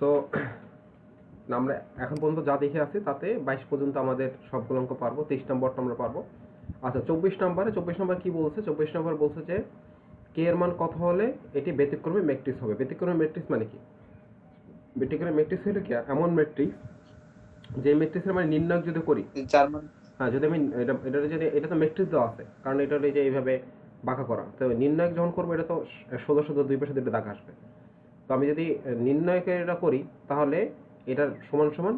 So আমরা এখন পর্যন্ত যা দেখে আছি তাতে বাইশ পর্যন্ত আমাদের সবগুলো অঙ্ক পারব তেইশ নম্বরটা আমরা পারব। আচ্ছা চব্বিশ নম্বরে চব্বিশ নম্বর কি বলছে? চব্বিশ নম্বর বলছে যে কে এর মান কত হলে এটি ব্যতিক্রমী ম্যাট্রিক্স হবে? ব্যতিক্রমী ম্যাট্রিক্স মানে কি? ব্যতিক্রমী ম্যাট্রিক্স হলো কি? এমন ম্যাট্রিক্স যে ম্যাট্রিক্সের মানে নির্ণয় যদি করি মান। হ্যাঁ যদি আমি এটা এটা যদি এটা তো ম্যাট্রিক্স দেওয়া আছে কারণ এটা হলো যে এইভাবে বাঁকা করা। তো নির্ণায়ক যখন করব এটা তো সোজা সোজা দুই পাশে দুটো দাগ আসবে। তো আমি যদি নির্ণয়কে এটা করি তাহলে এটার সমান সমান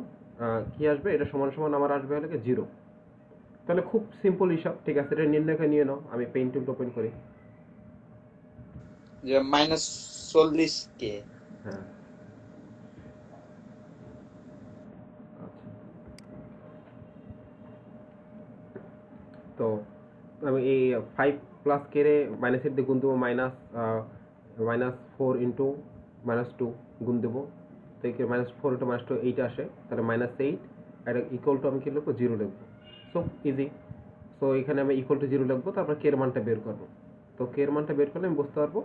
কি আসবে? এটা সমান সমান আমার আসবে হলো জিরো। তাহলে খুব সিম্পল হিসাব ঠিক আছে? এটা নির্ণয়কে নিয়ে নাও আমি পেন টুল ওপেন করি। যে মাইনাস চল্লিশ কে হ্যাঁ। তো আমি এই ফাইভ প্লাস কে রে মাইনাসের দিয়ে গুণ দেবো minus minus four into minus two গুণ দেবো। তো এই minus four into minus two eight আসে, তাহলে মাইনাস এইট আর ইকুয়াল টু আমি কি লিখব? জিরো লিখব। সো ইজি সো এখানে আমি ইকুয়াল টু জিরো লিখব, তারপর কের মানটা বের করব। তো কের মানটা বের করলে আমি বুঝতে পারব,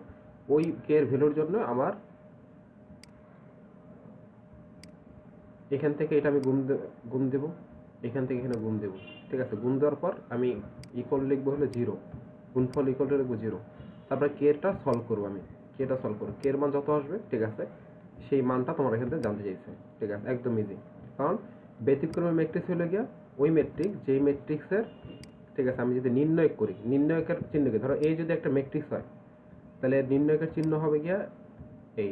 ওই কের ভ্যালুর জন্য আমার এখান থেকে এটা আমি দে- গুণ দেব, এখান থেকে এখানে গুণ দেব। ঠিক আছে? গুণ দেওয়ার পর আমি ইকুয়াল লিখব হলো জিরো গুণফল ইকুয়াল টু লিখব জিরো তারপরে কেটা সলভ করব আমি। কেটা সলভ কের মান যত আসবে, ঠিক আছে, সেই মানটা তোমার এখান থেকে জানতে চাইছে, ঠিক আছে, একদম ইজি কারণ ব্যতিক্রমী ম্যাট্রিক্স হলো গিয়া ওই ম্যাট্রিক্স যেই ম্যাট্রিক্সের ঠিক আছে, আমি যদি নির্ণয় করি, নির্ণয়কের চিহ্ন কি? ধরো এই যদি একটা ম্যাট্রিক্স হয়, তাহলে নির্ণয়কের চিহ্ন হবে গিয়া এই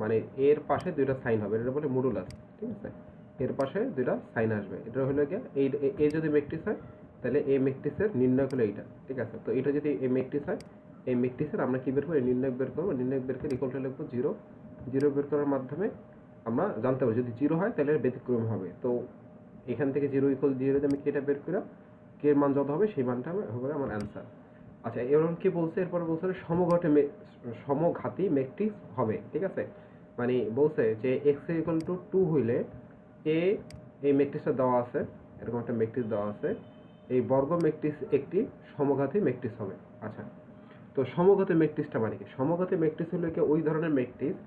মানে এর পাশে দুইটা সাইন হবে, এটা বলে মডুলাস ঠিক আছে, এর পাশে দুইটা সাইন আসবে, এটা হলো গিয়া এই, এ যদি ম্যাট্রিক্স হয়, তাহলে এই ম্যাট্রিক্সের নির্ণয় হলো এইটা, ঠিক আছে, তো এটা যদি এই ম্যাট্রিক্স হয় এই ম্যাট্রিক্সের আমরা কী বের করি? নির্ণয় বের করব। নির্ণয় বের করে ইকুয়াল টু লিখব জিরো জিরো বের করার মাধ্যমে আমরা জানতে পারি যদি জিরো হয় তাহলে ব্যতিক্রম হবে। তো এখান থেকে জিরো ইকুয়াল জিরো আমি কেটা বের করে কে মান যত হবে সেই মানটা হবে আমার অ্যান্সার আচ্ছা এবার কি বলছে? এরপরে বলছে সমঘটে সমঘাতী ম্যাট্রিক্স হবে, ঠিক আছে? মানে বলছে যে এক্স ইকুয়াল টু টু হইলে এ এই ম্যাট্রিক্সটা দেওয়া আছে, এরকম একটা ম্যাট্রিক্স দেওয়া আছে। এই বর্গ ম্যাট্রিক্স একটি সমঘাতী ম্যাট্রিক্স হবে। আচ্ছা তো সমগত ম্যাট্রিক্সটা মানে কি? সমগত ম্যাট্রিক্স হলো কি ওই ধরনের ম্যাট্রিক্স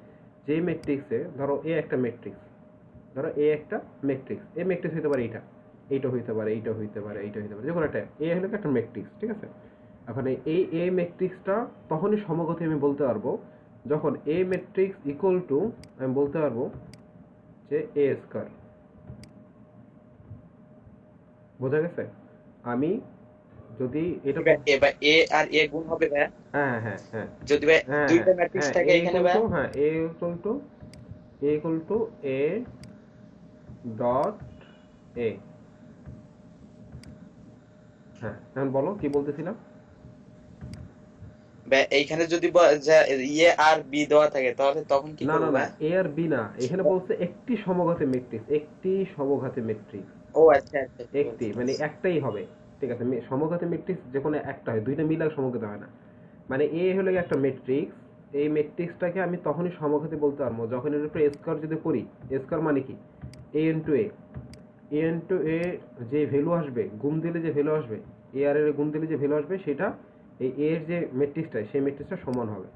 যে ম্যাট্রিক্সে ধরো এ একটা ম্যাট্রিক্স ধরো এ একটা ম্যাট্রিক্স এ ম্যাট্রিক্স হইতে পারে এইটা এইটা হইতে পারে, এইটা হইতে পারে, এইটা হইতে পারে, যে কোনো একটা এ হলো একটা ম্যাট্রিক্স ঠিক আছে? এখন এই এ ম্যাট্রিক্সটা তখনই সমগত আমি বলতে পারব, যখন এ ম্যাট্রিক্স ইকুয়াল টু আমি বলতে পারব যে এ স্কয়ার বোঝা গেছে? আমি যদি এটা এবার এ আর এ গুণ হবে ভাই হ্যাঁ হ্যাঁ হ্যাঁ। যদি ভাই হ্যাঁ দুইটা হ্যাঁ, ম্যাট্রিক্স হ্যাঁ, থাকে এখানে ভাই হ্যাঁ A equal to A equal to A dot A হ্যাঁ এখন বলো কি বলতেছিলাম? এইখানে যদি ব- ইয়ে আর বি দেওয়া থাকে তাহলে তখন কি না না এ আর বি না। এখানে বলছে একটি সমঘাতী ম্যাট্রিক্স একটি সমঘাতী ম্যাট্রিক্স ও আচ্ছা আচ্ছা একটি মানে একটাই হবে। ঠিক আছে সমঘাতী ম্যাট্রিক্স যে কোনো একটা হয়, দুইটা মিলে সমঘাতী হয় না। মানে এ হলো একটা ম্যাট্রিক্স এই ম্যাট্রিক্সটাকে আমি তখনই সমঘাতী বলতে পারব, যখন এর উপরে স্কোয়ার যদি করি স্কোয়ার মানে কি? এ ইন্টু এ এ ইন্টু এ যে ভ্যালু আসবে, গুণ দিলে যে ভ্যালু আসবে এ আর এর গুণ দিলে যে ভ্যালু আসবে, সেটা এই এর যে ম্যাট্রিক্সটা সেই ম্যাট্রিক্সটা সমান হবে।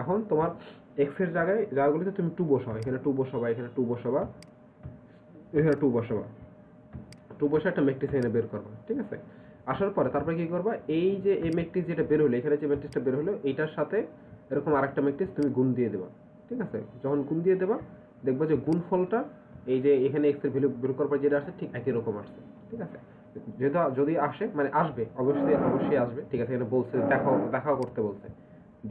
এখন তোমার এক্সের জায়গায়, জায়গাগুলিতে তুমি টু বসাও, এখানে টু বসাবা, এখানে টু বসাবা, এখানে টু বসাবা। টু বসে একটা ম্যাট্রিক্স এখানে বের করবা, ঠিক আছে? আসার পরে তারপরে কি করবা? এই যে, এই ম্যাট্রিক্স যেটা বের হলো, এখানে যে ম্যাট্রিক্সটা বের হলো এইটার সাথে এরকম আরেকটা ম্যাট্রিক্স তুমি গুণ দিয়ে দেবা, ঠিক আছে? যখন গুণ দিয়ে দেবা, দেখবা যে গুণফলটা এই যে এখানে এক্সের ভ্যালু বের করার পর যেটা আসছে ঠিক একই রকম আসছে, ঠিক আছে? যেহেতু যদি আসে মানে আসবে, অবশ্যই অবশ্যই আসবে, ঠিক আছে? এখানে বলছে, দেখাও দেখাও করতে বলছে।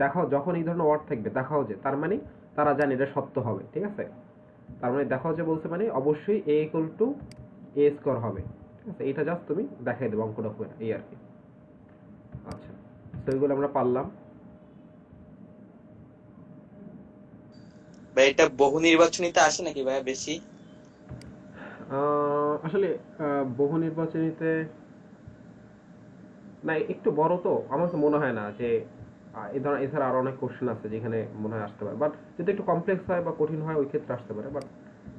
দেখাও যখন এই ধরনের ওয়ার্ড থাকবে, দেখাও যে, তার মানে তারা জানে এটা সত্য হবে, ঠিক আছে? তার মানে দেখাও যে বলছে মানে অবশ্যই A equal to A square হবে। ঠিক আছে এটা জাস্ট তুমি দেখাই দেবো অঙ্কটা করে এই আর কি। আচ্ছা তো এগুলো আমরা পারলাম। ভাই এটা বহু নির্বাচনীতে আসে নাকি ভাই বেশি? আসলে বহু নির্বাচনীতে না একটু বড় তো আমার তো মনে হয় না যে এই ধরনের এছাড়া আরও অনেক কোশ্চেন আছে যেখানে মনে হয় আসতে পারে। বাট যদি একটু কমপ্লেক্স হয় বা কঠিন হয় ওই ক্ষেত্রে আসতে পারে। বাট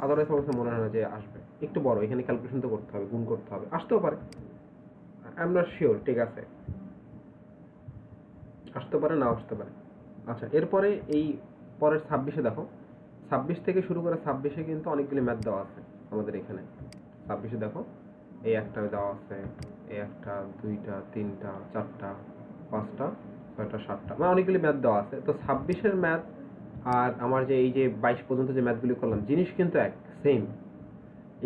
আদারওয়াইজ আমার মনে হয় না যে আসবে। একটু বড়, এখানে ক্যালকুলেশন তো করতে হবে, গুণ করতে হবে। আসতেও পারে। আই এম নট শিওর ঠিক আছে। আসতে পারে না আসতে পারে। আচ্ছা এরপরে এই পরের ছাব্বিশে দেখো। ছাব্বিশ থেকে শুরু করে ছাব্বিশে কিন্তু অনেকগুলি ম্যাথ দেওয়া আছে আমাদের এখানে। ছাব্বিশে দেখো, এই একটা দেওয়া আছে, এই একটা, দুইটা, তিনটা, চারটা, পাঁচটা, ছয়টা, সাতটা মানে অনেকগুলি ম্যাথ দেওয়া আছে। তো ছাব্বিশের ম্যাথ আর আমার যে এই যে বাইশ পর্যন্ত যে ম্যাথগুলি করলাম, জিনিস কিন্তু এক সেম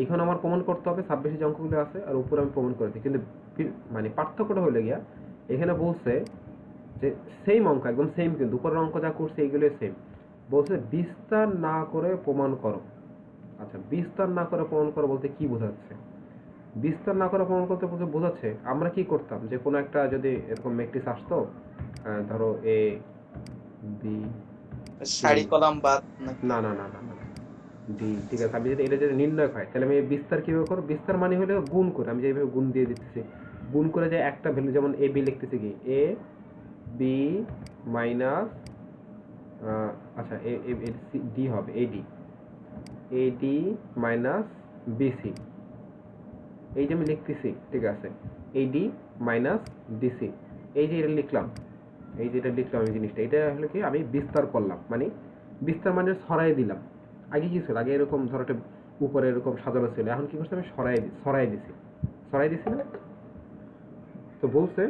এখানে আমার প্রমাণ করতে হবে ছাব্বিশে যে অঙ্কগুলো আছে আর উপরে আমি প্রমাণ করেছি কিন্তু মানে পার্থক্যটা হলে গিয়া এখানে বলছে যে সেম অঙ্ক একদম সেম কিন্তু উপরের অঙ্ক যা করছে এইগুলো সেম বলছে বিস্তার না করে প্রমাণ করো। আচ্ছা বিস্তার না করে প্রমাণ করো বলতে কি বোঝাচ্ছে? বিস্তার না করে প্রমাণ করতে বলতে বোঝাচ্ছে আমরা কি করতাম? যে কোনো একটা যদি এরকম ম্যাট্রিক্স আসতো ধরো এ বি সারি কলাম বাদ না না না না। ডি ঠিক আছে। আমি যদি এটা যদি নির্ণয় হয় তাহলে আমি বিস্তার কীভাবে করব? বিস্তার মানে হলে গুণ করে, আমি যেভাবে গুণ দিয়ে দিতেছি। গুণ করে যে একটা ভ্যালু, যেমন এ বি লিখতেছি কি? এ বি মাইনাস আচ্ছা এ সি ডি হবে A D A D minus BC এই যে আমি লিখতেছি, ঠিক আছে। এডি মাইনাস ডিসি এই যে এটা লিখলাম, এই যে এটা লিখলাম এই জিনিসটা, এটা হলো কি? আমি বিস্তার করলাম মানে বিস্তার মানে সরাই দিলাম। আগে কি ছিল? আগে এরকম ধরো একটা উপরে এরকম সাজানো ছিল। এখন কি করছে? আমি সরাই সরাই দিছি। সরাই দিছি না? তো বলছে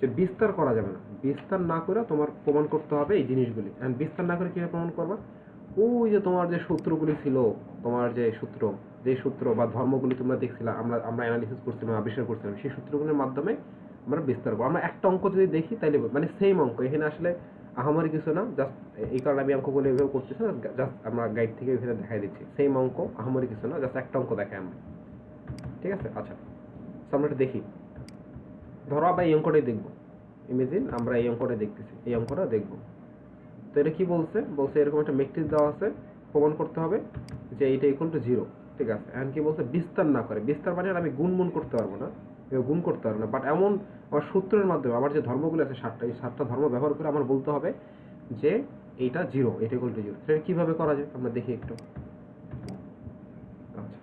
যে বিস্তার করা যাবে না। বিস্তার না করে তোমার প্রমাণ করতে হবে এই জিনিসগুলি। এখন বিস্তার না করে কীভাবে প্রমাণ করবা? ওই যে তোমার যে সূত্রগুলি ছিল, তোমার যে সূত্র যে সূত্র বা ধর্মগুলি তোমরা দেখছিলা, আমরা আমরা অ্যানালিসিস করছিলাম, আবিষ্কার করছিলাম, সেই সূত্রগুলির মাধ্যমে আমরা বিস্তার করব। আমরা একটা অঙ্ক যদি দেখি, তাইলে মানে সেম অঙ্ক। এখানে আসলে আহামারি কিছু না জাস্ট এই কারণে আমি অঙ্কগুলো এভাবে করতেছি না জাস্ট আমরা গাইড থেকে এখানে দেখাই দিচ্ছি। সেম অঙ্ক, আহামারি কিছু না জাস্ট একটা অঙ্ক দেখাই আমরা। ঠিক আছে? আচ্ছা। আমরা দেখি। ধরো আমরা এই অঙ্কটাই দেখব। ইমেজিন আমরা এই অঙ্কটা দেখতেছি, এই অঙ্কটা দেখব। তো এটা কি বলছে? বলছে এরকম একটা ম্যাট্রিক্স দেওয়া আছে, প্রমাণ করতে হবে যে এটা ইকুয়াল টু জিরো ঠিক আছে? এখন কি বলছে? বিস্তার না করে। বিস্তার মানে আমি গুণ করতে পারব না। গুণ করতে পারব না। বাট এমন আমার সূত্রের মাধ্যমে আমার যে ধর্মগুলো আছে, সাতটা এই সাতটা ধর্ম ব্যবহার করে আমার বলতে হবে যে এইটা জিরো এটা ইকুয়াল টু জিরো সেটা কীভাবে করা যায়? আমরা দেখি একটু। আচ্ছা।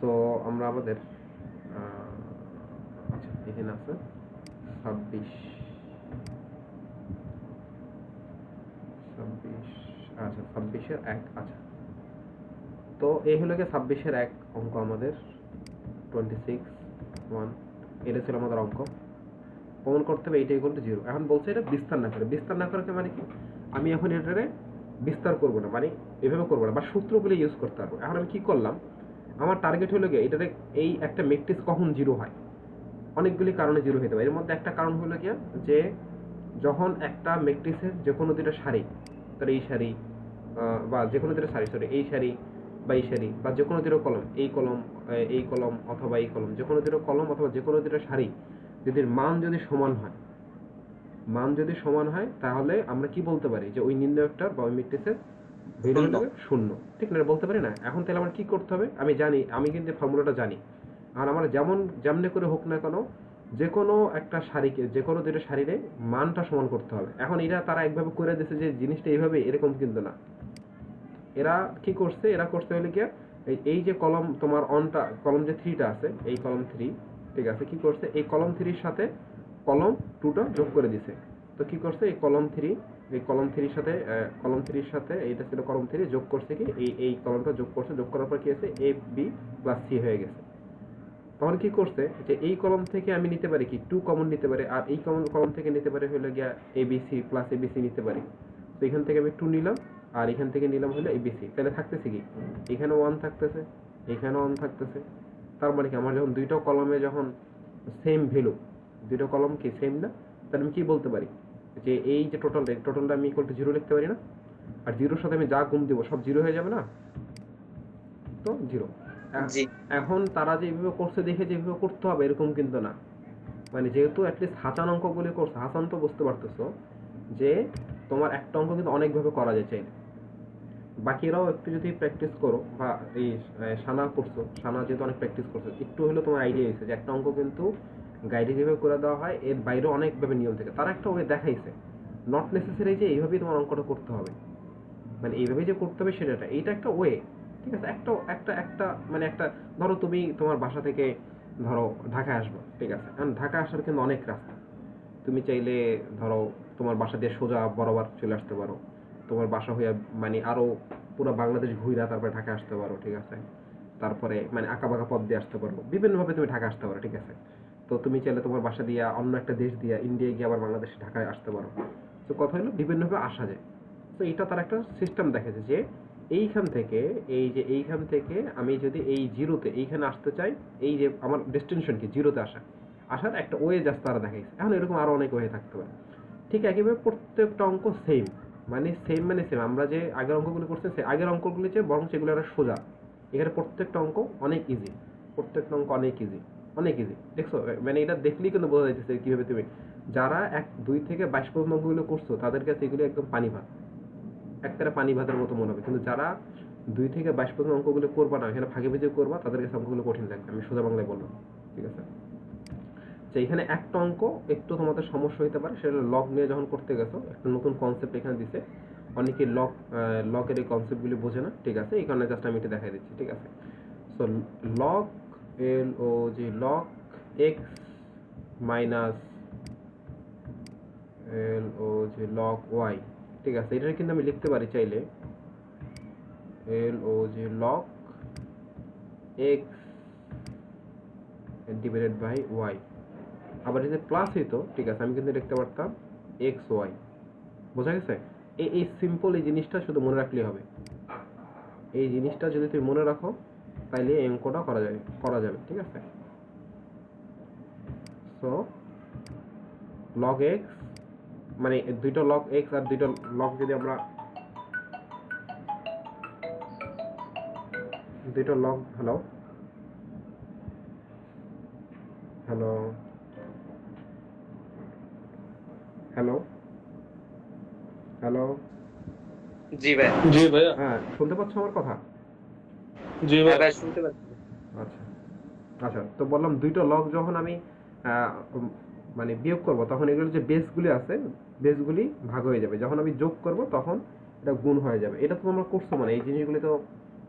সো আমরা আমাদের আচ্ছা এখানে আছে। ছাব্বিশ। ছাব্বিশ আচ্ছা ছাব্বিশের এক আচ্ছা। তো এই হলো গিয়ে ছাব্বিশের এক অঙ্ক আমাদের। টোয়েন্টি সিক্স ওয়ান এটা ছিল আমাদের অঙ্ক। প্রমাণ করতে হবে এইটা ইকুয়াল জিরো এখন বলছে এটা বিস্তার না করে। বিস্তার না করে মানে কি? আমি এখন এটারে বিস্তার করব না। মানে এভাবে করব না। বা সূত্রগুলো ইউজ করতে পারব। এখন আমি কি করলাম? আমার টার্গেট হলো গিয়ে এটারে এই একটা ম্যাট্রিক্স কখন জিরো হয়? অনেকগুলি কারণে জিরো হতে পারে। এর মধ্যে একটা কারণ হলো গিয়া যে যখন একটা ম্যাট্রিক্সের যে কোনো দুটো শাড়ি তার এই শাড়ি বা যে কোনো দুটো শাড়ি সরি এই সারি বা এই সারি বা যে কোনো দুটো কলম এই কলম এই কলম অথবা এই কলম যে কোনো দুটো কলম অথবা যে কোনো দুটো সারি যদি মান যদি সমান হয় মান যদি সমান হয় তাহলে আমরা কি বলতে পারি? যে ওই নির্ণয়কটার বা ওই ম্যাট্রিক্সের ভ্যালু শূন্য। ঠিক না বলতে পারি না? এখন তাহলে আমার কি করতে হবে? আমি জানি আমি কিন্তু ফর্মুলাটা জানি। আর আমার যেমন যেমনি করে হোক না কেন যে কোনো একটা শাড়িকে যে কোনো দুটো শাড়িরে মানটা সমান করতে হবে। এখন এরা তারা একভাবে করে দিয়েছে যে জিনিসটা এইভাবে এরকম কিন্তু না। এরা কি করছে? এরা করছে হলে কি এই যে কলম তোমার অনটা কলম যে থ্রিটা আছে, এই কলম থ্রি ঠিক আছে? কি করছে? এই কলম থ্রির সাথে কলম টুটা যোগ করে দিছে। তো কি করছে? এই কলম থ্রি এই কলম থ্রির সাথে কলম থ্রির সাথে এইটা ছিল কলম থ্রি যোগ করছে কি? এই এই কলমটা যোগ করছে, যোগ করার পর কি আছে এ বি প্লাস সি হয়ে গেছে। তখন কি করছে? যে এই কলম থেকে আমি নিতে পারি কি? টু কমন নিতে পারি, আর এই কমন, কলম থেকে নিতে পারি হলো গিয়া এবিসি প্লাস এবিসি নিতে পারি। তো এখান থেকে আমি টু নিলাম। আর এখান থেকে নিলাম হলো এবিসি তাহলে থাকতেছে কি? এখানে ওয়ান থাকতেছে এখানে ওয়ান থাকতেছে। তার মানে কি? আমার যখন দুইটা কলমে যখন সেম ভ্যালু দুইটা কলম কি সেম না? তাহলে আমি কি বলতে পারি? যে এই যে টোটালটা টোটালটা আমি ইকুয়াল টু জিরো লিখতে পারি না? আর জিরোর সাথে আমি যা গুণ দিব সব জিরো হয়ে যাবে না? তো জিরো এখন তারা যে এইভাবে করছে দেখে যে এইভাবে করতে হবে এরকম কিন্তু না। মানে যেহেতু অ্যাটলিস্ট হাসান অঙ্কগুলি করছে হাসান তো বুঝতে পারতেছো যে তোমার একটা অঙ্ক কিন্তু অনেকভাবে করা যায় চাইলে। বাকিরাও একটু যদি প্র্যাকটিস করো, বা এই সানা করছ, সানা যেহেতু অনেক প্র্যাকটিস করছ, একটু হলেও তোমার আইডিয়া হয়েছে যে একটা অঙ্ক কিন্তু গাইডে যেভাবে করে দেওয়া হয়, এর বাইরেও অনেকভাবে নিয়ম থেকে। তারা একটা ওয়ে দেখাইছে। নট নেসেসারি যে এইভাবেই তোমার অঙ্কটা করতে হবে। মানে এইভাবে যে করতে হবে সেটা। এইটা একটা ওয়ে ঠিক আছে? একটা একটা একটা মানে একটা, ধরো তুমি তোমার বাসা থেকে ধরো ঢাকা আসবে, ঠিক আছে? কারণ ঢাকা আসার কিন্তু অনেক রাস্তা। তুমি চাইলে ধরো তোমার বাসা দিয়ে সোজা বরাবর চলে আসতে পারো। তোমার বাসা হইয়া মানে আরও পুরো বাংলাদেশ ঘুরা তারপরে ঢাকা আসতে পারো, ঠিক আছে? তারপরে মানে আঁকা বাঁকা পথ দিয়ে আসতে পারো। বিভিন্নভাবে তুমি ঢাকা আসতে পারো, ঠিক আছে? তো তুমি চাইলে তোমার বাসা দিয়া অন্য একটা দেশ দিয়া ইন্ডিয়া গিয়ে আবার বাংলাদেশে ঢাকায় আসতে পারো। তো কথা হলো বিভিন্নভাবে আসা যায়। তো এটা তার একটা সিস্টেম দেখেছে যে এইখান থেকে, এই যে এইখান থেকে আমি যদি এই জিরোতে এইখানে আসতে চাই, এই যে আমার ডেস্টিনেশন কি, জিরোতে আসা, আসার একটা ওয়ে জাস্ট তারা দেখাইছে। এখন এরকম আরও অনেক ওয়ে থাকতে পারে। ঠিক একইভাবে প্রত্যেকটা অঙ্ক সেম মানে সেম মানে সেম আমরা যে আগের অঙ্কগুলো করছি সে আগের অঙ্কগুলি চেয়ে বরং সেগুলো আরও সোজা। এখানে প্রত্যেকটা অঙ্ক অনেক ইজি প্রত্যেকটা অঙ্ক অনেক ইজি অনেক ইজি দেখছ? মানে এটা দেখলেই কিন্তু বোঝা যাইতেছে কীভাবে তুমি যারা এক, দুই থেকে বাইশ পর্যন্ত অঙ্কগুলো করছ, তাদের কাছে এগুলো একদম পানি ভাত। একটা পানি ভাতের মতো মনে হবে। কিন্তু যারা দুই থেকে বাইশ পর্যন্ত অঙ্কগুলো করবা না, এখানে ফাঁকে ভেজে করবা, তাদের কাছে অঙ্কগুলো কঠিন লাগবে আমি সোজা বাংলায় বললাম। ঠিক আছে? যে এখানে একটা অঙ্ক একটু তোমাদের সমস্যা হতে পারে, সেটা লগ নিয়ে যখন করতে গেছো, একটা নতুন কনসেপ্ট এখানে দিছে। অনেকে লক লকের এই কনসেপ্টগুলি বোঝে না, ঠিক আছে? এই কারণে জাস্ট আমি এটা দেখাই দিচ্ছি, ঠিক আছে? So log L O G log X minus L O G log Y ঠিক আছে? এটা কিন্তু আমি লিখতে পারি চাইলে। L O G log X divided by Y আবার যদি প্লাস হইতো, ঠিক আছে, আমি কিন্তু লিখতে পারতাম এক্স ওয়াই বোঝা গেছে? এই এই সিম্পল এই জিনিসটা শুধু মনে রাখলেই হবে। এই জিনিসটা যদি তুমি মনে রাখো, তাইলে এই অঙ্কটা করা যাবে করা যাবে, ঠিক আছে? সো লগ এক্স মানে দুইটা লগ এক্স আর দুইটা লগ যদি আমরা, দুইটা log hello hello hello hello জি ভাই। জি ভাইয়া। হ্যাঁ শুনতে পাচ্ছ আমার কথা? জি হ্যাঁ ভাই শুনতে পাচ্ছি। আচ্ছা। আচ্ছা তো বললাম দুইটা লগ যখন আমি মানে বিয়োগ করব তখন এগুলো যে বেসগুলি আছে বেসগুলি ভাগ হয়ে যাবে। যখন আমি যোগ করব তখন এটা গুণ হয়ে যাবে। এটা তো তোমরা করছ মানে এই জিনিসগুলি তো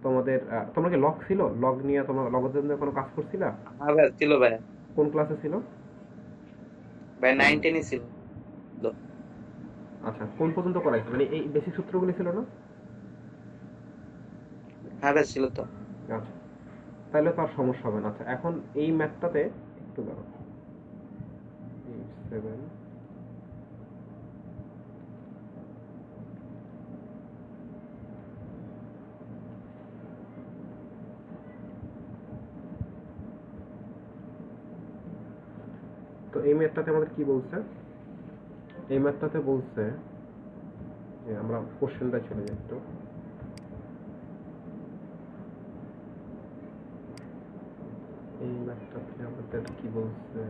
তোমাদের তোমরা কি লগ ছিল? লগ নিয়ে তোমরা লগের জন্য কোনো কাজ করছিলা? হ্যাঁ ভাই ছিল ভাই। কোন ক্লাসে ছিল? ভাই নাইন টেনই ছিল। আচ্ছা কোন পর্যন্ত করাইছে? মানে এই বেসিক সূত্রগুলি ছিল না? হ্যাঁ ভাই ছিল তো। আচ্ছা তাহলে তো আর সমস্যা হবে না। আচ্ছা এখন এই ম্যাথটাতে একটু দাঁড়াও। সেভেন তো এই ম্যাথটাতে আমাদের কি বলছে? এই ম্যাথটাতে বলছে যে আমরা কোশ্চেনটা চলে যাই একটু। এই ম্যাথটাতে আমাদের কি বলছে?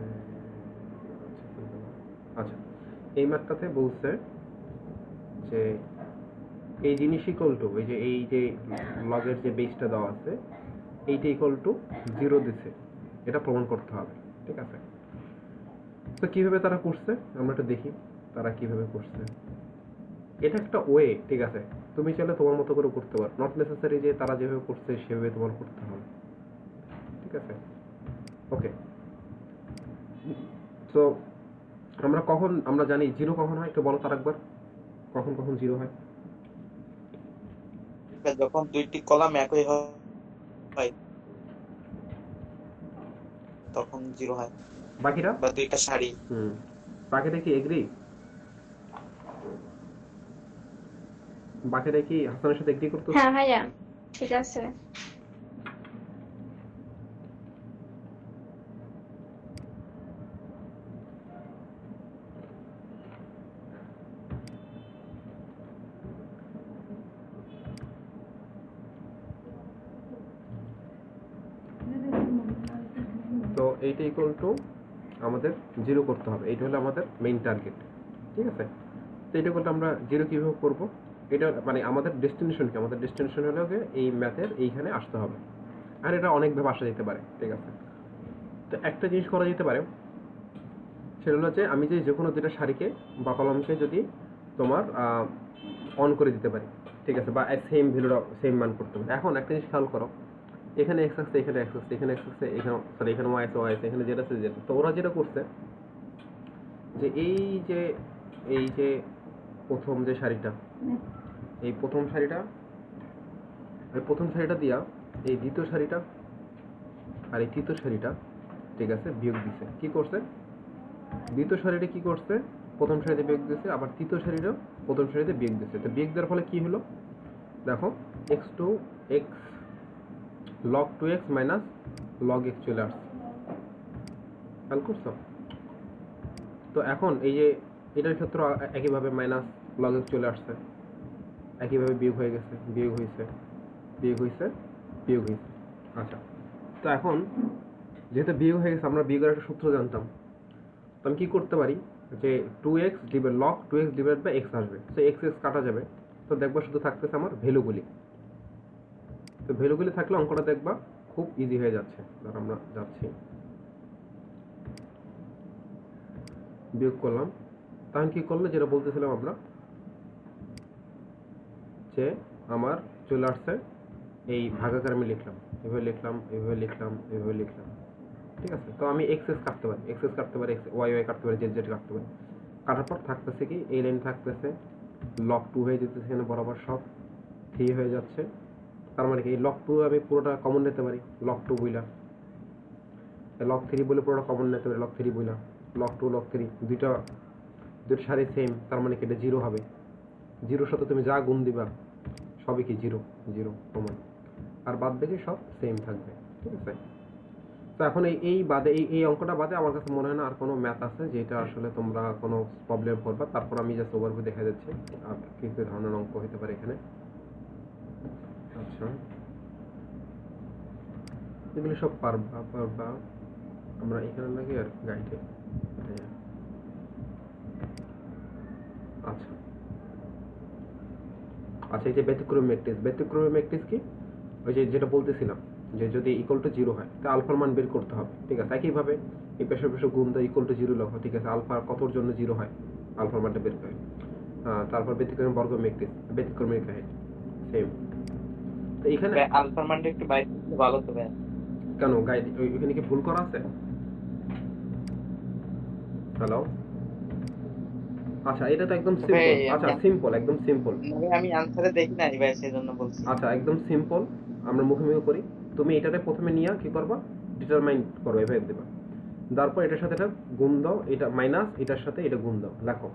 আচ্ছা এই ম্যাথটাতে বলছে যে এই জিনিস ইকুয়াল টু এই যে এই যে লগের যে বেসটা দেওয়া আছে, এইটা ইকুয়াল টু জিরো দিছে। এটা প্রমাণ করতে হবে, ঠিক আছে? তো কীভাবে তারা করছে? আমরা একটু দেখি। তারা কীভাবে করছে। এটা একটা ওয়ে ঠিক আছে? তুমি চাইলে তোমার মতো করে করতে পারো। নট নেসেসারি যে তারা যেভাবে করছে সেভাবে তোমার করতে হবে। ঠিক আছে? ওকে তো আমরা কখন আমরা জানি জিরো কখন হয়? একটু বলো তার একবার। কখন কখন জিরো হয়? যখন দুইটি কলাম একই হয় হয়, তখন জিরো হয়। বাকিরা বা দুইটা সারি। হুম। বাকিটা কি এগ্রি বাকিরা কি হাসানের সাথে এগ্রি করতো? হ্যাঁ ভাইয়া ঠিক আছে। তো এইটা ইকুয়াল টু আমাদের জিরো করতে হবে। এইটা হলো আমাদের মেইন টার্গেট ঠিক আছে? তো এটা করলে আমরা জিরো কীভাবে করব? এটা মানে আমাদের ডেস্টিনেশন কি? আমাদের ডেস্টিনেশন হলো এই ম্যাথের এইখানে আসতে হবে। আর এটা অনেকভাবে আসা যেতে পারে, ঠিক আছে? তো একটা জিনিস করা যেতে পারে, সেটা হলো যে আমি যে যে কোনো দুটা শাড়িকে বা কলমকে যদি তোমার অন করে দিতে পারি, ঠিক আছে? বা সেম ভ্যালুটা সেম মান করতে পারি। এখন একটা জিনিস খেয়াল করো, এখানে এক্স আসছে এখানে এক্স আসছে এখানে এক্স আসছে এখানে সরি এখানে ওয়াই আছে ওয়াই আছে, এখানে যেটা আছে যেটা তো ওরা যেটা করছে, যে এই যে এই যে প্রথম যে শাড়িটা এই প্রথম সারিটা এই প্রথম সারিটা দিয়া এই দ্বিতীয় সারিটা আর এই তৃতীয় সারিটা ঠিক আছে, বিয়োগ দিছে। কি করছে? দ্বিতীয় সারিটা কি করছে? প্রথম সারিতে বিয়োগ দিছে, আবার তৃতীয় সারিটাও প্রথম সারিতে বিয়োগ দিছে। তো বিয়োগ দেওয়ার ফলে কি হলো? দেখো X two X log two X minus log X চলে আসছে। খেয়াল করছ? তো এখন এই যে এটার ক্ষেত্রে একইভাবে মাইনাস লগ এক্স চলে আসছে। একইভাবে বিয়োগ হয়ে গেছে, বিয়োগ হয়েছে বিয়োগ হয়েছে বিয়োগ হয়েছে। আচ্ছা তো এখন যেহেতু বিয়োগ হয়ে গেছে, আমরা বিয়োগের একটা সূত্র জানতাম। তো আমি কি করতে পারি? যে two X divide log two X divide by X আসবে। তো এক্স এক্স কাটা যাবে। তো দেখবা শুধু থাকতেছে আমার ভ্যালুগুলি তো ভ্যালুগুলি থাকলে অঙ্কটা দেখবা খুব ইজি হয়ে যাচ্ছে। ধর আমরা যাচ্ছি। বিয়োগ করলাম। তখন কি করল? যেটা বলতেছিলাম আমরা যে আমার চলে আসছে, এই ভাগাকার আমি লিখলাম। এভাবে লিখলাম এভাবে লিখলাম এভাবে লিখলাম। ঠিক আছে? তো আমি এক্সেস কাটতে পারি। এক্সেস কাটতে পারি এক্স ওয়াই ওয়াই কাটতে পারি জেড জেড কাটতে পারি। কাটার পর থাকতেছে কি, এই লাইন থাকতেছে লক টু হয়ে যেতেছে এখানে বরাবর সব থ্রি হয়ে যাচ্ছে। তার মানে কি, এই লক টু আমি পুরোটা কমন নিতে পারি লক টু বইলা। লক থ্রি বলে পুরোটা কমন নিতে পারি লক থ্রি বইলা। লক টু লক থ্রি দুইটা দুটো সারি সেম তার মানে কি, এটা জিরো হবে। জিরোর সাথে তুমি যা গুণ দিবা, সবই কি জিরো? জিরো কমন আর বাদ বাকি সব সেম থাকবে, ঠিক আছে? তো এখন এই এই বাদে, এই এই অঙ্কটা বাদে আমার কাছে মনে হয় না আর কোনো ম্যাথ আছে যেটা আসলে তোমরা কোনো প্রবলেম করবা। তারপর আমি জাস্ট ওভারভিউ দেখা যাচ্ছে আর কি কি ধরনের অঙ্ক হতে পারে এখানে? আচ্ছা। এগুলো সব পারবা পারবা। আমরা এখানে লাগে আর গাইডে আচ্ছা। আচ্ছা এই যে ব্যতিক্রমী ম্যাট্রিক্স ব্যতিক্রমী ম্যাট্রিক্স কি? ওই যে যেটা বলতেছিলাম যে যদি ইকুয়াল টু জিরো হয় তা আলফার মান বের করতে হবে ঠিক আছে? একইভাবে এই পেশা পেশা গুণ দেয় ইকুয়াল টু জিরো লেখো ঠিক আছে? আলফা কতর জন্য জিরো হয়? আলফার মানটা বের করে। তারপর ব্যতিক্রমী বর্গ ম্যাট্রিক্স ব্যতিক্রমী কাহিনী সেম তো এখানে আলফার মানটা একটু বাইরে ভালো তো কেন গাইড ওইখানে কি ভুল করা আছে? হ্যালো? আচ্ছা এটা তো একদম সিম্পল আচ্ছা সিম্পল একদম সিম্পল মানে আমি আনসারে দেখি নাই ভাই সেজন্য বলছি। আচ্ছা একদম সিম্পল আমরা মুখে মুখে করি। তুমি এটাতে প্রথমে নিয়ে কি করবা? ডিটারমাইন করো এভাবে দেবা। তারপর এটার সাথে এটা গুণ দাও এটা মাইনাস এটার সাথে এটা গুণ দাও লেখো।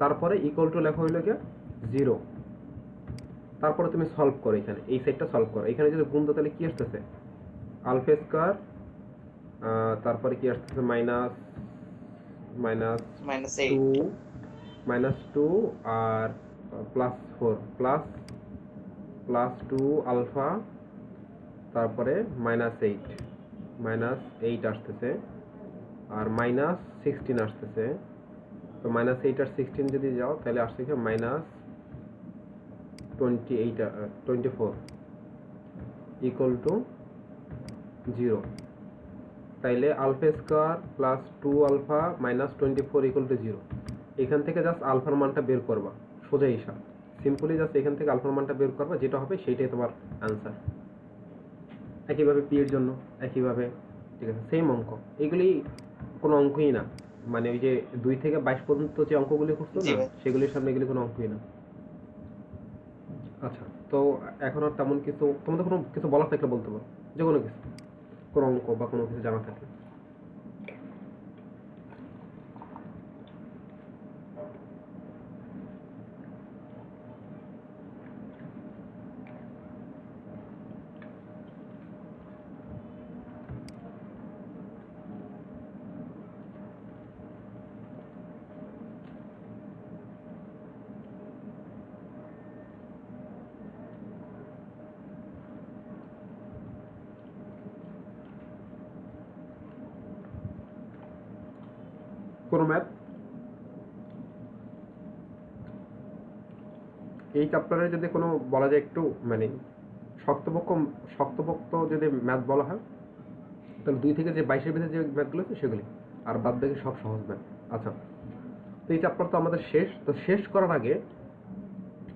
তারপরে ইকুয়াল টু লেখা হইল কি জিরো তারপরে তুমি সলভ করো এখানে এই সাইডটা সলভ করো। এখানে যদি গুণ দাও তাহলে কি আসতেছে? আলফা স্কোয়ার তারপরে কি আসতেছে? Minus minus minus two minus two আর plus four plus plus two alpha তারপরে মাইনাস এইট মাইনাস এইট আসতেছে, আর মাইনাস সিক্সটিন আসতেছে। তো মাইনাস এইট আর সিক্সটিন যদি যাও, তাহলে আসছে কি minus twenty eight twenty four equal to zero তাইলে alpha square plus two alpha minus twenty four equal to zero এখান থেকে জাস্ট আলফার মানটা বের করবা সোজা হিসাব সিম্পলি জাস্ট এখান থেকে আলফার মানটা বের করবা যেটা হবে সেইটাই তোমার অ্যান্সার একইভাবে পি এর জন্য একইভাবে ঠিক আছে সেম অঙ্ক। এগুলি কোনো অঙ্কই না। মানে ওই যে দুই থেকে বাইশ পর্যন্ত যে অঙ্কগুলি করছ জি না সেগুলির সামনে এগুলি কোনো অঙ্কই না। আচ্ছা তো এখন আর তেমন কিছু তোমাদের কোনো কিছু বলার থাকলে বলতে পারো। যে কোনো কিছু কোনো অঙ্ক বা কোনো কিছু জানা থাকলে। কোনো ম্যাথ এই চ্যাপ্টারে যদি কোনো বলা যায় একটু মানে শক্তপক্ষ শক্তপোক্ত যদি ম্যাথ বলা হয়, তাহলে দুই থেকে যে বাইশের ভিতরে যে ম্যাথগুলো আছে সেগুলি। আর বাদ বাকি সব সহজ ম্যাথ আচ্ছা তো এই চ্যাপ্টার তো আমাদের শেষ। তো শেষ করার আগে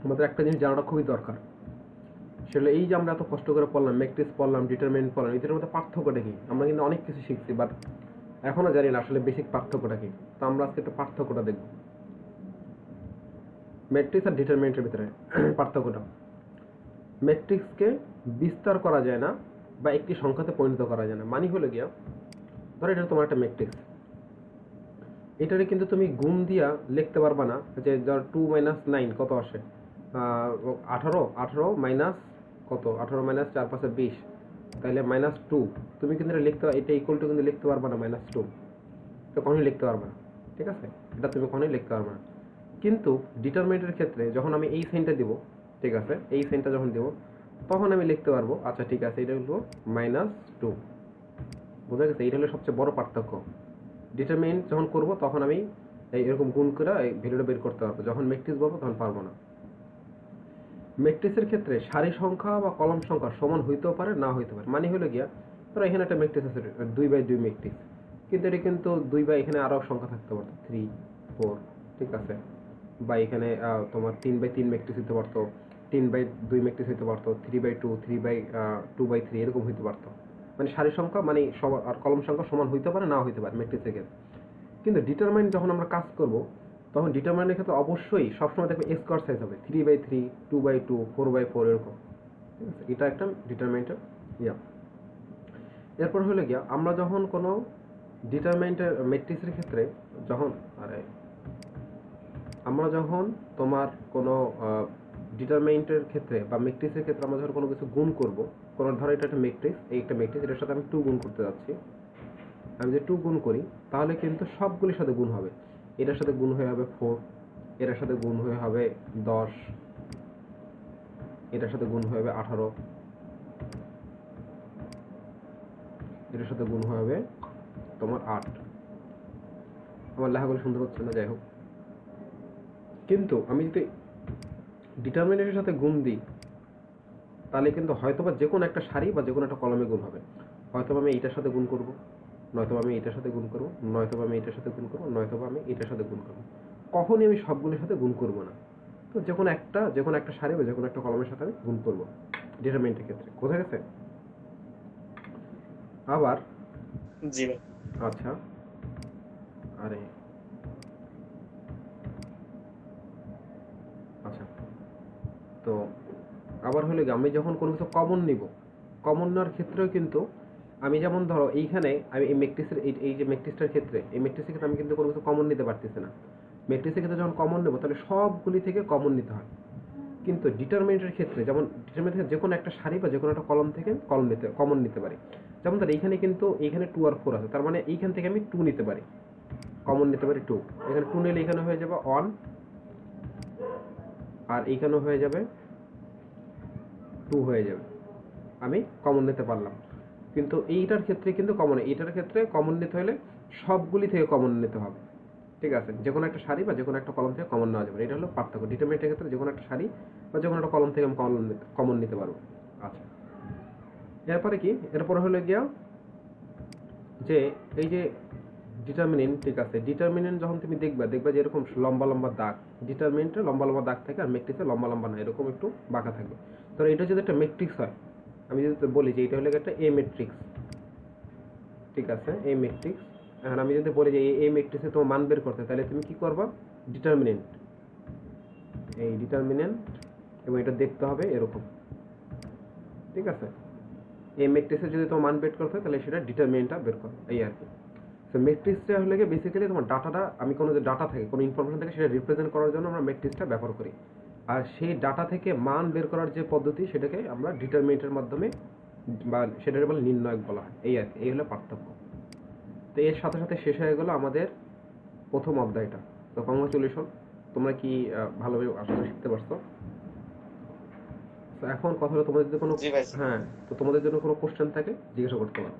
আমাদের একটা জিনিস জানাটা খুবই দরকার। সেটা এই যে আমরা এত কষ্ট করে পড়লাম ম্যাট্রিক্স পড়লাম ডিটারমিনেন্ট পড়লাম এদের মধ্যে পার্থক্যটা কি? আমরা কিন্তু অনেক কিছু শিখছি বাট এখনও জানি না আসলে বেসিক পার্থক্যটা কি। তো আমরা আজকে একটা পার্থক্যটা দেখব। ম্যাট্রিক্স আর ডিটারমিনেন্টের ভিতরে পার্থক্যটা। ম্যাট্রিক্সকে বিস্তার করা যায় না বা একটি সংখ্যাতে পরিণত করা যায় না। মানে হলো গিয়া, ধরো এটা তোমার একটা ম্যাট্রিক্স এটারে কিন্তু তুমি গুণ দিয়া লিখতে পারবা না যে ধর টু মাইনাস নাইন কত আসে? আঠারো আঠারো মাইনাস কত? আঠারো মাইনাস চার পাঁচে বিশ। তাহলে মাইনাস টু তুমি কিন্তু এটা লিখতে এটা ইকুয়াল টু কিন্তু লিখতে পারবা না মাইনাস টু তো কখনোই লিখতে পারবে না, ঠিক আছে? এটা তুমি কখনোই লিখতে পারবে না। কিন্তু ডিটারমিনেন্টের ক্ষেত্রে যখন আমি এই সাইনটা দিব, ঠিক আছে? এই সাইনটা যখন দেব, তখন আমি লিখতে পারব আচ্ছা ঠিক আছে, এটা হলো মাইনাস টু বোঝা গেছে? এটা হলো সবচেয়ে বড় পার্থক্য। ডিটারমিনেন্ট যখন করব, তখন আমি এই এরকম গুণ করে এই ভ্যালুটা বের করতে পারব। যখন ম্যাট্রিক্স বলব, তখন পারব না। ম্যাট্রিক্সের ক্ষেত্রে সারি সংখ্যা বা কলম সংখ্যা সমান হইতেও পারে, না হইতে পারে। মানে হলো গিয়া, ধরো এখানে একটা ম্যাট্রিক্স আছে, দুই বাই দুই ম্যাট্রিক্স কিন্তু এটা কিন্তু দুই বাই এখানে আরও সংখ্যা থাকতে পারতো থ্রি ফোর ঠিক আছে? বা এখানে তোমার তিন বাই তিন ম্যাট্রিক্স হতে পারতো, তিন বাই দুই ম্যাট্রিক্স হতে পারতো three by two three by two by three এরকম হইতে পারতো। মানে সারি সংখ্যা মানে সবার আর কলম সংখ্যা সমান হইতে পারে, না হইতে পারে ম্যাট্রিক্সের ক্ষেত্রে। কিন্তু ডিটারমাইন যখন আমরা কাজ করব তখন ডিটারমাইনের ক্ষেত্রে অবশ্যই সবসময় দেখবে স্কোয়ার সাইজ হবে। Three by three two by two four by four এরকম। ঠিক আছে? এটা একটা ডিটারমাইন্টের ইয়া। এরপর হলো গিয়া, আমরা যখন কোনো ডিটারমাইন্টের ম্যাট্রিক্সের ক্ষেত্রে যখন, আরে, আমরা যখন তোমার কোনো ডিটারমাইন্টের ক্ষেত্রে বা ম্যাট্রিক্সের ক্ষেত্রে আমরা যখন কোনো কিছু গুণ করব, কোনো ধরো এটা একটা ম্যাট্রিক্স এই একটা ম্যাট্রিক্স এটার সাথে আমি টু গুণ করতে যাচ্ছি। আমি যে টু গুণ করি, তাহলে কিন্তু সবগুলির সাথে গুণ হবে। এটার সাথে গুণ হয়ে হবে ফোর এটার সাথে গুণ হয়ে হবে দশ, এটার সাথে গুণ হয়ে হবে আঠারো, এটার সাথে গুণ হয়ে হবে তোমার আট। আমার লেখাগুলো সুন্দর হচ্ছে না, যাই হোক। কিন্তু আমি যদি ডিটারমিনেন্টের সাথে গুণ দিই, তাহলে কিন্তু হয়তোবা যে কোনো একটা সারি বা যে কোনো একটা কলমে গুণ হবে। হয়তোবা আমি এইটার সাথে গুণ করব। নয়তোবা আমি এটার সাথে গুণ করব নয়তোবা আমি এটার সাথে গুণ করব নয়তোবা আমি এটার সাথে গুণ করব। কখনই আমি সবগুলোর সাথে গুণ করব না। তো যে কোনো একটা যে কোনো একটা সারি বা যে কোনো একটা কলমের সাথে আমি গুণ করব ডিটারমিনেন্টের ক্ষেত্রে। বোঝা গেছে? আবার? জি আচ্ছা। আরে। আচ্ছা। তো আবার হলে আমি যখন কোনো কিছু কমন নিব কমন নেওয়ার ক্ষেত্রেও কিন্তু আমি যেমন ধরো, এইখানে আমি এই ম্যাট্রিক্সের এই এই যে ম্যাট্রিক্সটার ক্ষেত্রে, এই ম্যাট্রিক্সের ক্ষেত্রে আমি কিন্তু কোনো কিছু কমন নিতে পারতেছি না। ম্যাট্রিক্সের ক্ষেত্রে যখন কমন নেব, তাহলে সবগুলি থেকে কমন নিতে হয়। কিন্তু ডিটারমিনেন্টের ক্ষেত্রে, যেমন ডিটারমিনেন্টের যে কোনো একটা সারি বা যে কোনো একটা কলম থেকে কলম নিতে কমন নিতে পারি। যেমন ধর, এইখানে কিন্তু এইখানে টু আর ফোর আছে, তার মানে এইখান থেকে আমি টু নিতে পারি। কমন নিতে পারি টু এখানে টু নিলে এখানে হয়ে যাবে ওয়ান আর এইখানেও হয়ে যাবে টু হয়ে যাবে। আমি কমন নিতে পারলাম। কিন্তু এইটার ক্ষেত্রে কিন্তু কমন এইটার ক্ষেত্রে কমন নিতে হলে সবগুলি থেকে কমন নিতে হবে। ঠিক আছে? যে কোনো একটা শাড়ি বা যে কোনো একটা কলম থেকে কমন নেওয়া যাবে। এটা হলো পার্থক্য। ডিটারমিনেন্টের ক্ষেত্রে যে কোনো একটা শাড়ি বা যে কোনো একটা কলম থেকে আমি কমন কমন নিতে পারব আচ্ছা। এরপরে কি? এরপরে হলো গিয়া যে এই যে ডিটারমিনেন্ট ঠিক আছে? ডিটারমিনেন্ট যখন তুমি দেখবা দেখবা যে এরকম লম্বা লম্বা দাগ। ডিটারমিনেন্টে লম্বা লম্বা দাগ থাকে আর মেট্রিক্সে লম্বা লম্বা না এরকম একটু বাঁকা থাকবে। তো এটা যদি একটা মেট্রিক্স হয় আমি যদি বলি যে এটা হলো একটা এ মেট্রিক্স ঠিক আছে? এ মেট্রিক্স এখন আমি যদি বলি যে এ মেট্রিক্সে তোমার মান বের করতে, তাহলে তুমি কি করবা? ডিটারমিনেন্ট এই ডিটারমিনেন্ট এবং এটা দেখতে হবে এরকম, ঠিক আছে? এই ম্যাট্রিক্সে যদি তোমার মান বের করতে হয়, তাহলে সেটা ডিটারমিনেন্টটা বের করো এই আর কি। তো ম্যাট্রিক্সটা হলে গিয়ে বেসিক্যালি তোমার ডাটাটা আমি কোনো যে ডাটা থাকে, কোনো ইনফরমেশন থাকে, সেটা রিপ্রেজেন্ট করার জন্য আমরা ম্যাট্রিক্সটা ব্যবহার করি। আর সেই ডাটা থেকে মান বের করার যে পদ্ধতি সেটাকে আমরা ডিটারমিনেন্টের মাধ্যমে বা সেটাকে বলে নির্ণায়ক বলা হয়। এই আর এই হলো পার্থক্য। তো এর সাথে সাথে শেষ হয়ে গেল আমাদের প্রথম অধ্যায়টা। তো কংগ্রাচুলেশন তোমরা কি ভালোভাবে আসলে শিখতে পারছ? তো এখন কথা হলো তোমাদের যদি কোনো হ্যাঁ তো তোমাদের জন্য কোনো কোশ্চেন থাকে জিজ্ঞাসা করতে পারো।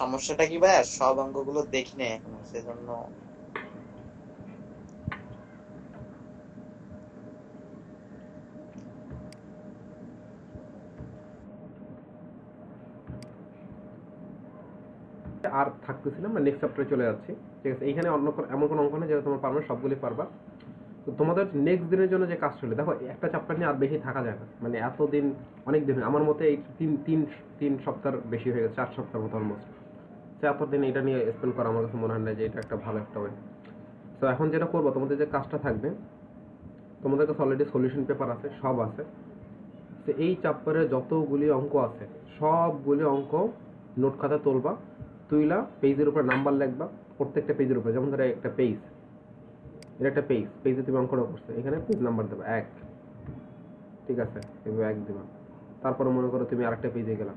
সমস্যাটা কি ভাই সব অঙ্কগুলো দেখি নাই এখনও, সেজন্য। আর থাকতেছি না নেক্সট চ্যাপ্টারে চলে যাচ্ছি। ঠিক আছে, এইখানে অন্য এমন কোনো অঙ্ক নেই যেটা তোমার পারবে সবগুলি পারবা। তো তোমাদের নেক্সট দিনের জন্য যে কাজ চলে দেখো, একটা চ্যাপ্টার নিয়ে আর বেশি থাকা যায় না। মানে এতদিন, অনেক দিন আমার মতে এই তিন তিন তিন সপ্তাহ বেশি হয়ে গেছে, চার সপ্তাহ মতো অলমোস্ট সে এতদিন এটা নিয়ে স্পেন্ড করা আমার কাছে মনে হয় না যে এটা একটা ভালো একটা ওয়ে তো এখন যেটা করব, তোমাদের যে কাজটা থাকবে, তোমাদের কাছে অলরেডি সলিউশন পেপার আছে, সব আছে। তো এই চ্যাপ্টারে যতগুলি অঙ্ক আছে, সবগুলি অঙ্ক নোট খাতা তুলবা, তুইলা পেজের উপর নাম্বার লিখবা, প্রত্যেকটা পেজের উপর, যেমন ধরো একটা পেজ এটা একটা পেজ পেজে তুমি অঙ্কটা করছ। এখানে পেজ নাম্বার দেবা, এক। ঠিক আছে? এভাবে এক দিবা। তারপরে মনে করো তুমি আরেকটা পেজে গেলা।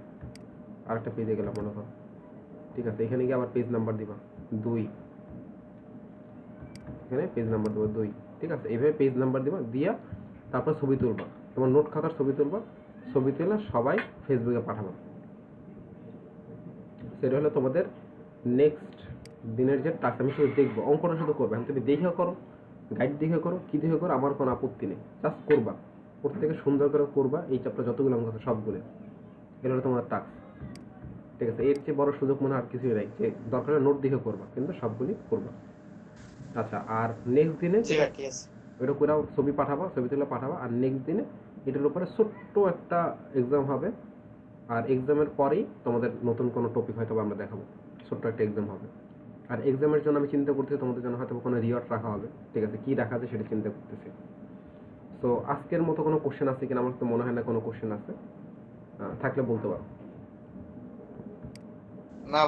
আরেকটা পেজে গেলাম মনে করো। ঠিক আছে? এখানে গিয়ে আবার পেজ নাম্বার দিবা, দুই। এখানে পেজ নাম্বার দেবো, দুই। ঠিক আছে? এইভাবে পেজ নাম্বার দিবা, দিয়া তারপর ছবি তুলবা। তোমার নোট খাতার ছবি তুলবা। ছবি তুলে সবাই ফেসবুকে পাঠাবা। সেটা হলো তোমাদের নেক্সট দিনের যে টাস্ক আমি শুধু দেখব। অঙ্কটা শুধু করবে। আমি তুমি দেখে করো। গাইড দেখে করো কি দেখে করো আমার কোনো আপত্তি নেই। জাস্ট করবা। প্রত্যেকে সুন্দর করে করবা এই চ্যাপ্টার যতগুলো অঙ্ক আছে সবগুলো। এটা হলো তোমার টাস্ক ঠিক আছে? এর চেয়ে বড় সুযোগ মনে হয় আর কিছুই নাই যে দরকার নোট দেখে করবা কিন্তু সবগুলি করবা। আচ্ছা আর নেক্সট দিনে ওইটা করে ছবি পাঠাবা ছবি তুলে পাঠাবা আর নেক্সট দিনে এটার উপরে ছোট্ট একটা এক্সাম হবে। আর এক্সামের পরেই তোমাদের নতুন কোনো টপিক হয়তো আমরা দেখাবো। ছোট্ট একটা এক্সাম হবে। আর এক্সামের জন্য আমি চিন্তা করতেছি তোমাদের জন্য হয়তো কোনো রিওয়ার্ড রাখা হবে। ঠিক আছে, কি রাখা আছে সেটা চিন্তা করতেছি। সো আজকের মতো কোনো কোশ্চেন আছে কিনা আমার তো মনে হয় না কোনো কোশ্চেন আছে। থাকলে বলতে পারো। না